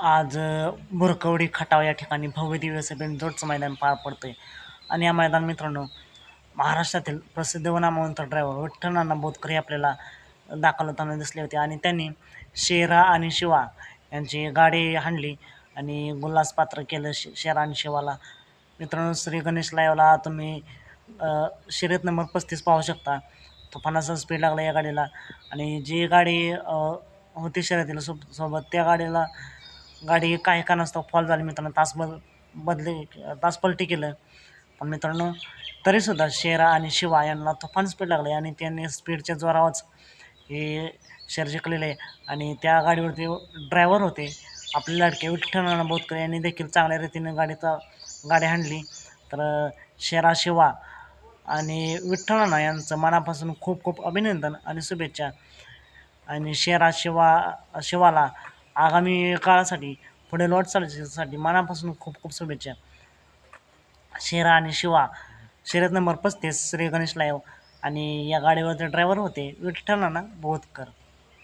आज भुरकवडी खटाव या ठिकाणी भव्य दिव्य असं जोडचं मैदान पार पडतंय. आणि या मैदान मित्रांनो महाराष्ट्रातील प्रसिद्ध व नामवंत ड्रायव्हर विठ्ठल नाना हे आपल्याला दाखल होताना दिसले होते. आणि त्यांनी शेरा आणि शिवा यांची गाडी हाणली आणि गुल्हास पात्र केलं शे शेरा आणि शिवाला. मित्रांनो श्री गणेश लाईव्हला तुम्ही शर्यत नंबर पस्तीस पाहू शकता. तुफानाचा स्पीड लागला या गाडीला. आणि जी गाडी होती शर्यतीला सो सोबत त्या गाडीला गाडी काही कारणास्तव फॉल झाली मित्रांनो तास बद बदली तास पलटी केलं. पण मित्रांनो तरीसुद्धा शेरा आणि शिवा यांना तुफान स्पीड लागले आणि त्यांनी स्पीडच्या जोरावरच हे शेर जिंकलेले. आहे आणि त्या गाडीवरती ड्रायव्हर होते. आपले लाडके विठ्ठल नाना बोतकर यांनी देखील चांगल्या रीतीने गाडीचा गाडी हाणली. तर शेरा शिवा आणि विठ्ठलाना यांचं मनापासून खूप खूप अभिनंदन आणि शुभेच्छा. आणि शेरा शिवा शिवाला आगामी काळासाठी पुढील वाटचालीसाठी मनापासून खूप खूप शुभेच्छा. शेरा आणि शिवा शर्यत नंबर पस्तीस श्री गणेश लाईव आणि या गाडीवरचे ड्रायव्हर होते विठ्ठलांना बोधकर